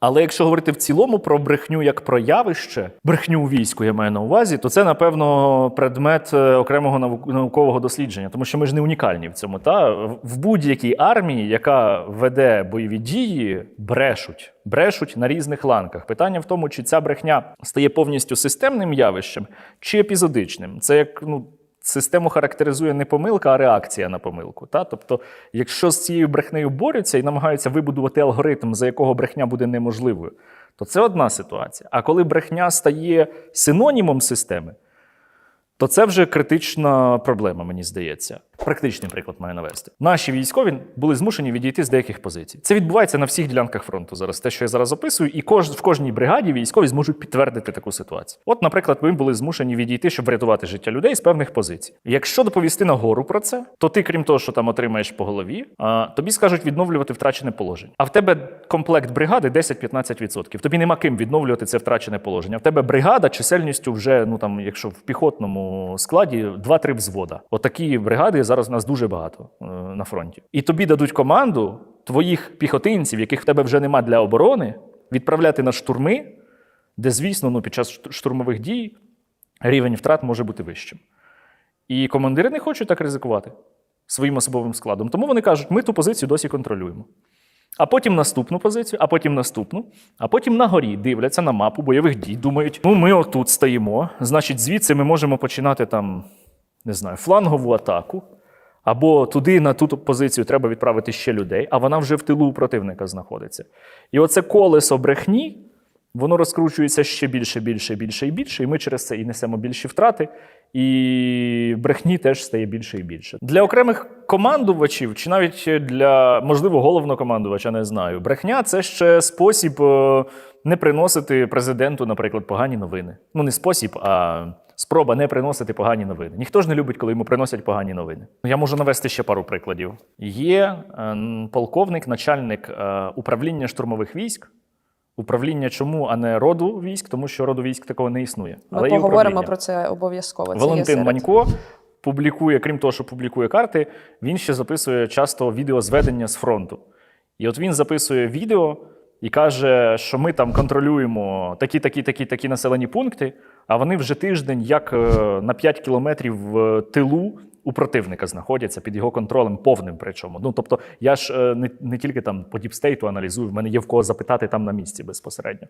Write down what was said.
Але якщо говорити в цілому про брехню як про явище, брехню у війську я маю на увазі, то це напевно предмет е, окремого наук- наукового дослідження, тому що ми ж не унікальні в цьому. Та в будь-якій армії, яка веде бойові дії, брешуть. Брешуть на різних ланках. Питання в тому, чи ця брехня стає повністю системним явищем чи епізодичним. Це як ну. Систему характеризує не помилка, а реакція на помилку. Та? Тобто, якщо з цією брехнею борються і намагаються вибудувати алгоритм, за якого брехня буде неможливою, то це одна ситуація. А коли брехня стає синонімом системи, то це вже критична проблема, мені здається. Практичний приклад маю навести. Наші військові були змушені відійти з деяких позицій. Це відбувається на всіх ділянках фронту зараз. Те, що я зараз описую, і кож, в кожній бригаді військові зможуть підтвердити таку ситуацію. От, наприклад, ми були змушені відійти, щоб врятувати життя людей з певних позицій. Якщо доповісти нагору про це, то ти, крім того, що там отримаєш по голові, а, тобі скажуть відновлювати втрачене положення. А в тебе комплект бригади 10-15%. Тобі нема ким відновлювати це втрачене положення. В тебе бригада чисельністю вже, ну там, якщо в піхотному складі 2-3 взвода. Отакі бригади зараз нас дуже багато е, на фронті. І тобі дадуть команду твоїх піхотинців, яких в тебе вже нема для оборони, відправляти на штурми, де, звісно, ну, під час штурмових дій рівень втрат може бути вищим. І командири не хочуть так ризикувати своїм особовим складом. Тому вони кажуть, ми ту позицію досі контролюємо. А потім наступну позицію, а потім наступну, а потім на горі дивляться на мапу бойових дій, думають, ну ми отут стоїмо, значить, звідси ми можемо починати там, не знаю, флангову атаку. Або туди на ту позицію треба відправити ще людей, а вона вже в тилу у противника знаходиться. І оце колесо брехні, воно розкручується ще більше, більше, більше і більше, і ми через це і несемо більші втрати, і брехні теж стає більше і більше. Для окремих командувачів, чи навіть для, можливо, головнокомандувача, не знаю, брехня це ще спосіб е, не приносити президенту, наприклад, погані новини. Ну, не спосіб, а спроба не приносити погані новини. Ніхто ж не любить, коли йому приносять погані новини. Я можу навести ще пару прикладів. Є е, полковник, начальник е, управління штурмових військ. Управління чому, а не роду військ, тому що роду військ такого не існує. Ми є поговоримо про це обов'язково. Це Валентин серед- Манько публікує, крім того, що публікує карти, він ще записує часто відеозведення з фронту. І от він записує відео і каже, що ми там контролюємо такі, такі, такі, такі населені пункти, а вони вже тиждень як е, на 5 кілометрів в тилу у противника знаходяться під його контролем, повним причому. Ну тобто, я ж е, не, не тільки там по діпстейту аналізую, в мене є в кого запитати там на місці безпосередньо.